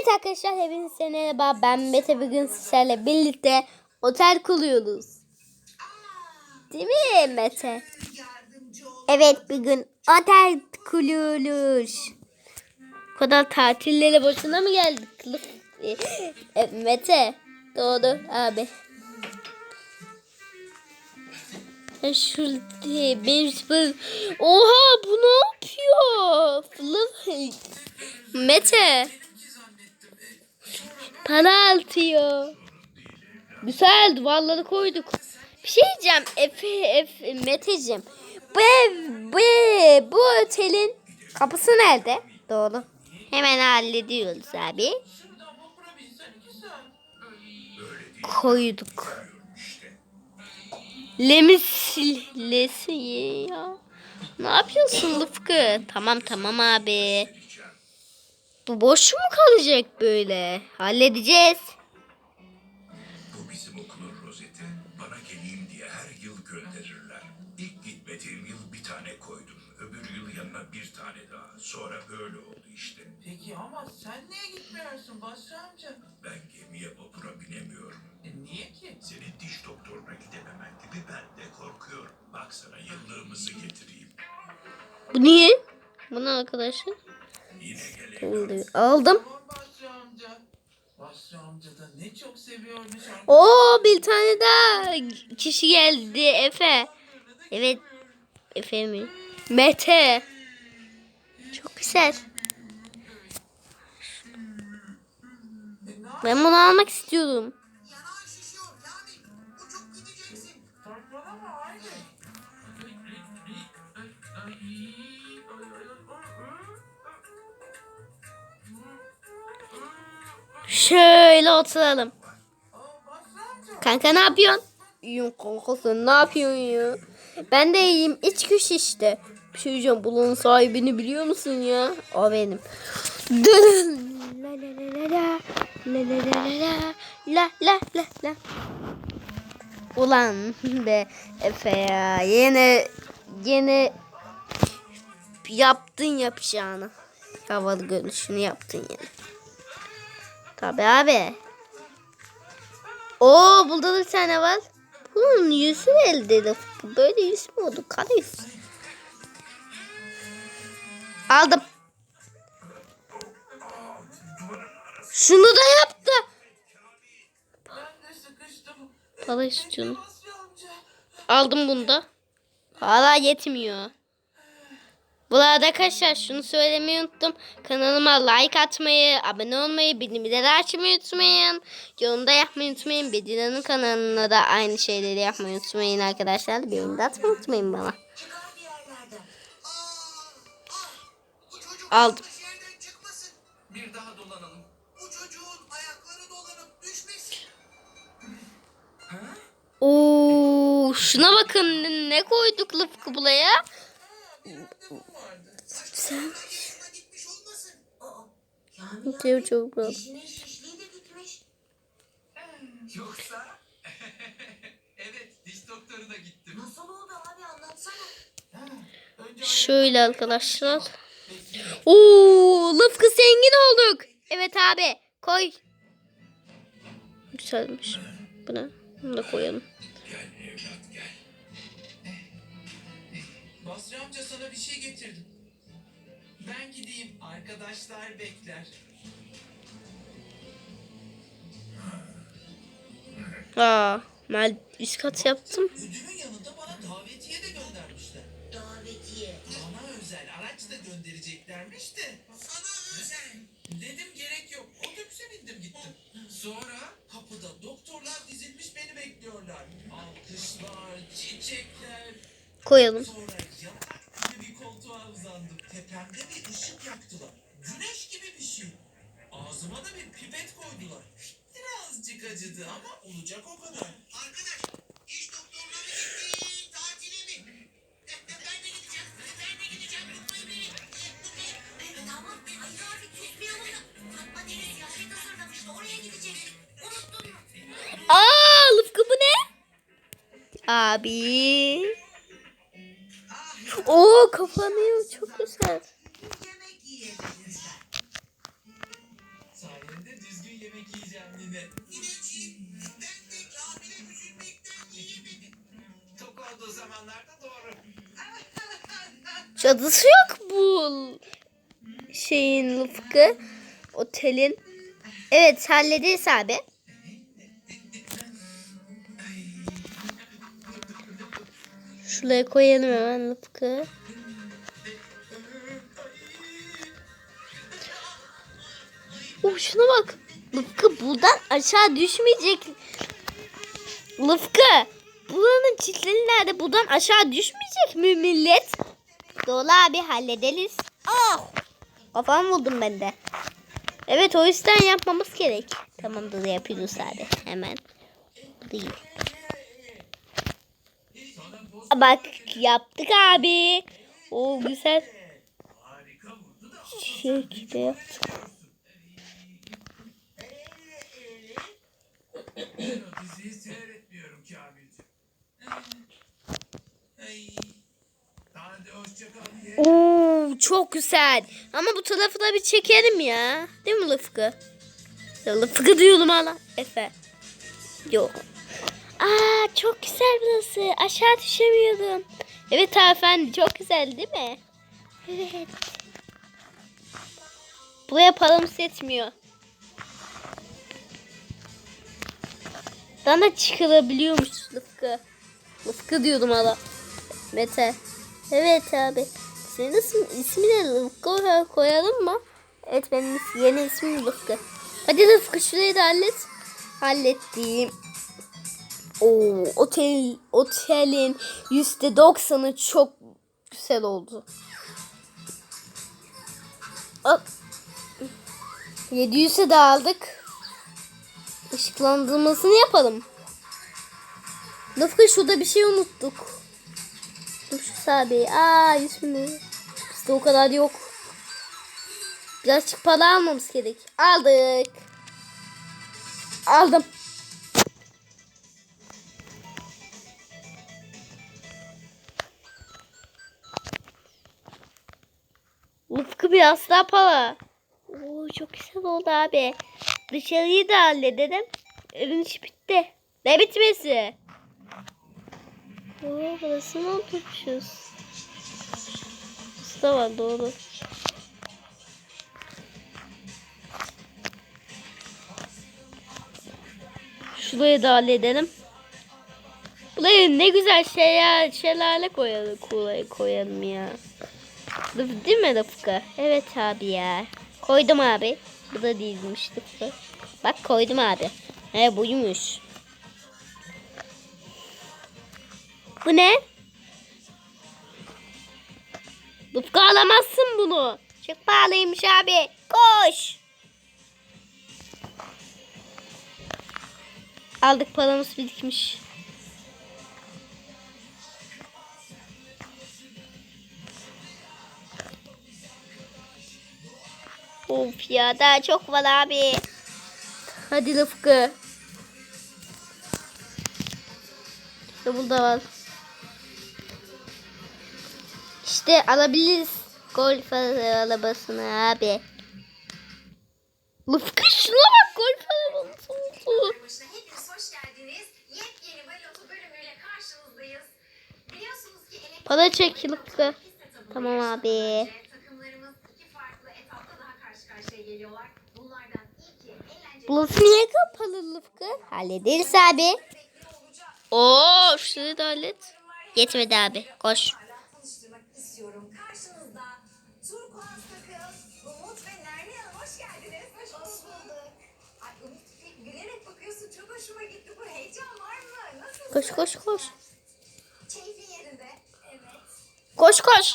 Evet arkadaşlar hepinize merhaba. Ben Mete bugün sizlerle birlikte otel kuruyoruz. Değil mi Mete? Evet bir gün otel kuruyoruz. Bu kadar tatillere boşuna mı geldik? Mete doğru abi. Ya Şurada sıfır. Oha bu ne yapıyor? Mete. Para atıyor. Güzel duvarları koyduk. Bir şey diyeceğim Efe, Efe Meteciğim. Bu ev, bu, bu otelin kapısı nerede? Doğru. Hemen hallediyoruz abi. Koyduk. Lemis lesi ya. Ne yapıyorsun Rıfkı? Tamam tamam abi. Bu boş mu kalacak böyle? Halledeceğiz. Bu bizim okulun rozeti. Bana geleyim diye her yıl gönderirler. İlk gitmediğim yıl bir tane koydum. Öbür yıl yanına bir tane daha. Sonra öyle oldu işte. Peki ama sen niye gitmiyorsun Basri amca? Ben gemiye vapura binemiyorum. E, niye ki? Senin diş doktoruna gidememen gibi ben de korkuyorum. Bak sana yıllığımızı getireyim. Bu niye? Bu ne arkadaşlar? Aldım. Oo bir tane daha kişi geldi Efe. Evet. Efe mi? Mete. Çok güzel. Ben bunu almak istiyorum. Şöyle oturalım. Kanka ne yapıyorsun? İyiyim kanka sen ne yapıyorsun ya? Ben de iyiyim. İç güç işte. Bir şey diyeceğim. Bunun sahibini biliyor musun ya? O benim. La la la la la. La la la la la. La la la la. Ulan be Efe ya. Yine yine yaptın yapacağını. Havalı görünüşünü yaptın yine. Tabi abi. Oo burada da bir tane var. Bunun yüzü elde de böyle yüz mü oldu? Yüz. Aldım. Şunu da yaptı. Para istiyorum. Aldım bunu da. Hala yetmiyor. Bu arada arkadaşlar şunu söylemeyi unuttum. Kanalıma like atmayı, abone olmayı, bildirimleri açmayı unutmayın. Yorumda yapmayı unutmayın. Bedina'nın kanalına da aynı şeyleri yapmayı unutmayın arkadaşlar. Bir yorum da atmayı unutmayın bana. Aldım. yanlış yerden çıkmasın. Bir daha dolanalım. Bu çocuğun ayakları dolanıp düşmesin. Oo, şuna bakın ne koyduk Rıfkı buraya. Sen Yanına gitmiş olmasın. Aa, çok çok çok. dişinin şişliği de gitmiş. Yoksa? evet diş doktoruna gittim. Nasıl oldu abi anlatsana. Ha, önce Şöyle arkadaşlar. Oo, Rıfkı zengin olduk. Evet abi koy. Güzelmiş. Bu ne? Bunu da koyalım. Gel evlat gel. Basri amca sana bir şey getirdim. Ben gideyim. Arkadaşlar bekler. Aa, ben üst kat yaptım. Ödülün yanında bana davetiye de göndermişler. Davetiye. Bana özel araç da göndereceklermiş de. Sana özel. Dedim gerek yok. Otobüse bindim gittim. Sonra kapıda doktorlar dizilmiş beni bekliyorlar. Alkışlar, çiçekler. Koyalım. Sonra yatak gibi bir koltuğa uzandım. Tepemde bir ışık yaktılar. Güneş gibi bir şey. Ağzıma da bir pipet koydular. Acıdı ama olacak o kadar. Arkadaş, iş doktorları gitti, tatile mi? E, Ben de gideceğim, ben de gideceğim. Tutmayın beni. E, Tamam, hayır abi tutmayalım da. Fatma Deniz yaşayı tasarlamıştı, oraya gidecektik. Unuttun mu? Aa, Rıfkı bu ne? Abi. Oo kapanıyor çok güzel. olduğu zamanlarda doğru. Cadısı yok bu şeyin Rıfkı. Otelin. Evet hallederiz abi. Şuraya koyalım hemen Rıfkı. Oh şuna bak. Rıfkı buradan aşağı düşmeyecek. Rıfkı. Buranın çitleri nerede? Buradan aşağı düşmeyecek mi millet? Doğru abi hallederiz. Ah! Kafam buldum ben de. Evet o yüzden yapmamız gerek. Tamamdır yapıyoruz abi. Hemen. Değil. Bak yaptık abi. O güzel. Şekilde yaptık. Oo çok güzel. Ama bu tarafı da bir çekelim ya. Değil mi Rıfkı? Ya Rıfkı diyorum hala. Efe. Yok. Aa çok güzel burası. Aşağı düşemiyorum. Evet hanımefendi çok güzel değil mi? Evet. Buraya paramız yetmiyor. Bana çıkılabiliyormuş Rıfkı. Rıfkı diyordum hala. Mete. Evet abi. Senin ismin, ismini Rıfkı koyalım mı? Evet benim yeni ismim Rıfkı. Hadi Rıfkı şurayı da hallet. Hallettim. Oo, otel, otelin yüzde doksanı çok güzel oldu. Hop. 700'e de aldık. Işıklandırmasını yapalım. Rıfkı şurada bir şey unuttuk. Dur şu sahibi. Aa 100 bin lira. Bizde o kadar yok. Birazcık para almamız gerek. Aldık. Aldım. Ufku biraz daha para. Oo, çok güzel oldu abi. Dışarıyı da halledelim. Evin işi bitti. Ne bitmesi? Oo, burasını unutmuşuz. Usta var doğru. Şurayı da halledelim. Buraya ne güzel şeyler, şelale koyalım, koy, koyalım ya. Değil mi Rıfkı? Evet abi ya. Koydum abi. Bu da değilmiş Rıfkı. Bak koydum abi. He buymuş. Bu ne? Rıfkı alamazsın bunu. Çok pahalıymış abi. Koş. Aldık paramız birikmiş. Of ya daha çok var abi. Hadi Rıfkı. İşte burada var. İşte alabiliriz golf arabasını abi. Rıfkı şuna bak golf arabası oldu. Para çek etabı Tamam abi. Burası niye kapalı Rıfkı? Hallederiz abi. Oo şurayı da hallet. Yetmedi abi koş. Hoşuma gitti. Bu heyecan var mı? Nasıl? Koş koş koş. Keyfin yerinde. Evet. Koş koş.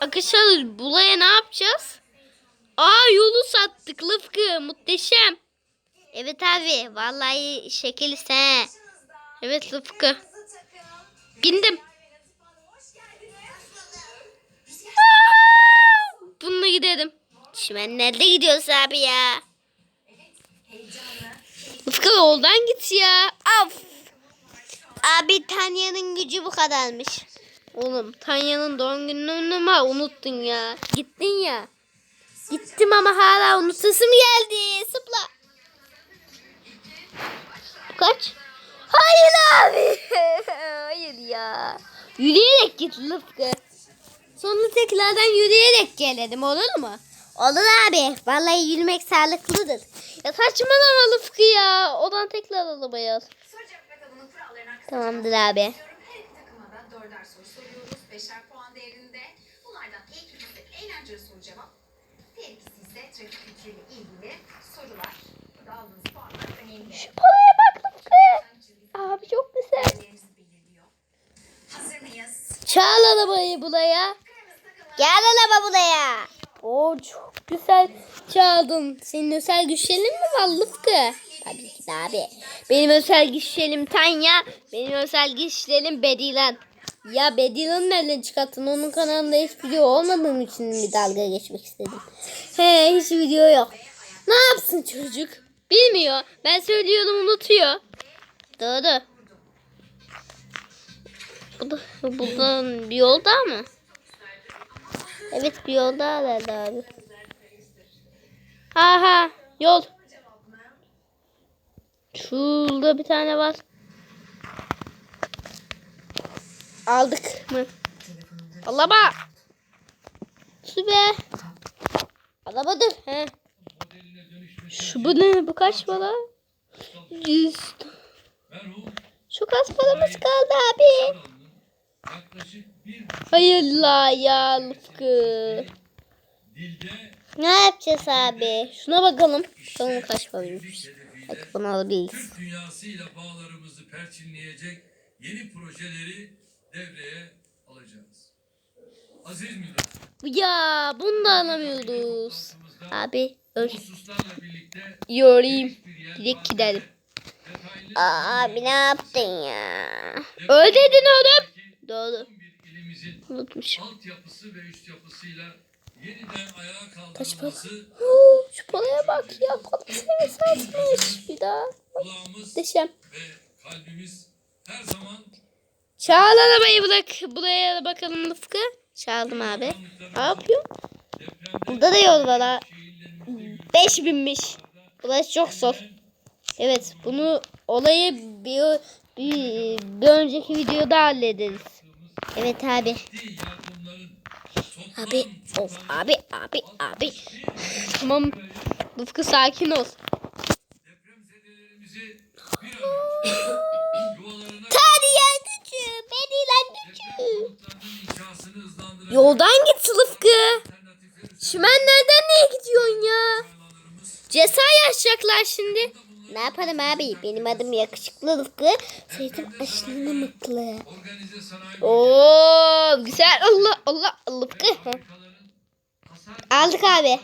Arkadaşlar buraya ne yapacağız? Aa yolu sattık Rıfkı muhteşem. Evet abi vallahi şekil sen. Evet takım. Bindim. Bununla gidelim. Çimenlerde gidiyoruz abi ya. Rıfkı yoldan git ya. Af. Abi Tanya'nın gücü bu kadarmış. Oğlum Tanya'nın doğum gününü mü unuttun ya? Gittin ya. Gittim ama hala unutasım geldi. Sıpla. Kaç? Hayır abi. Hayır ya. Yürüyerek git Rıfkı. Sonra tekrardan yürüyerek gelelim olur mu? Olur abi. Vallahi yürümek sağlıklıdır. Ya saçmalama Rıfkı ya. Odan tekrar arabaya al. Tamamdır abi. Önemli. Paraya bak Rıfkı. Abi çok güzel. Çağır arabayı buraya. Gel araba buraya. Oo çok güzel çaldın. Senin özel güçlerin mi var Rıfkı? Tabii ki de abi. Benim özel güçlerim Tanya. Benim özel güçlerim Bedilan. Ya Bedilan'ı nereden çıkarttın? Onun kanalında hiç video olmadığım için bir dalga geçmek istedim. He hiç video yok. Ne yapsın çocuk? Bilmiyor. Ben söylüyorum unutuyor. Doğru. Bu da, buradan bir yol daha mı? Evet bir yol daha herhalde abi. Ha ha yol. Şurada bir tane var. Aldık mı? Araba. Su be. Arabadır. He. Şu bu ne? Bu kaç para? Yüz. Çok az paramız kaldı abi. Hayır la ya Rıfkı. Ne yapacağız abi? Şuna bakalım. Bakalım kaç paraymış. Hadi bunu alabiliriz. Türk dünyasıyla bağlarımızı perçinleyecek yeni projeleri devreye alacağız. Aziz millet, Ya bunu da alamıyoruz. Abi öl. Yorayım. Direkt gidelim. Abi ne yaptın ya? Öl dedin oğlum. Doğru. 11 ilimizin Unutmuşum. altyapısı ve üst yapısıyla yeniden ayağa kaldırılması Şu paraya bak ya. Parasını satmış bir daha. Muhteşem. ve kalbimiz her zaman Çağır arabayı bırak. Buraya bakalım Rıfkı. Çaldım abi. Ne yapıyor? Burada da yol var ha. 5000'miş. Burası çok zor. Evet bunu olayı bir, bir, bir önceki videoda hallederiz. Evet abi. Abi of abi abi abi. Tamam. Rıfkı sakin ol. gücü. konutlarının inşasını hızlandıracak Yoldan git Rıfkı. alternatifleri Çimenlerden niye gidiyorsun ya? Ceza yaşayacaklar şimdi. Ne yapalım abi? Benim adım yakışıklı Rıfkı. Soyadım aşırı sanayi Oo güzel. Allah Allah Rıfkı. Aldık abi.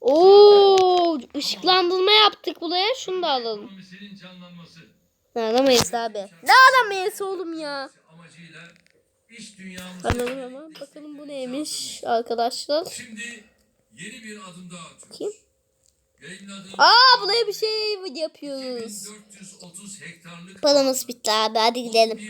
Oo ışıklandırma yaptık buraya. Şunu da alalım. Ne alamayız abi. Ne alamayız oğlum ya? Alalım ama bakalım bu neymiş arkadaşlar. şimdi yeni bir adım daha atıyoruz. Kim? Aa buraya bir şey yapıyoruz. 430 hektarlık Paramız bitti abi hadi gidelim.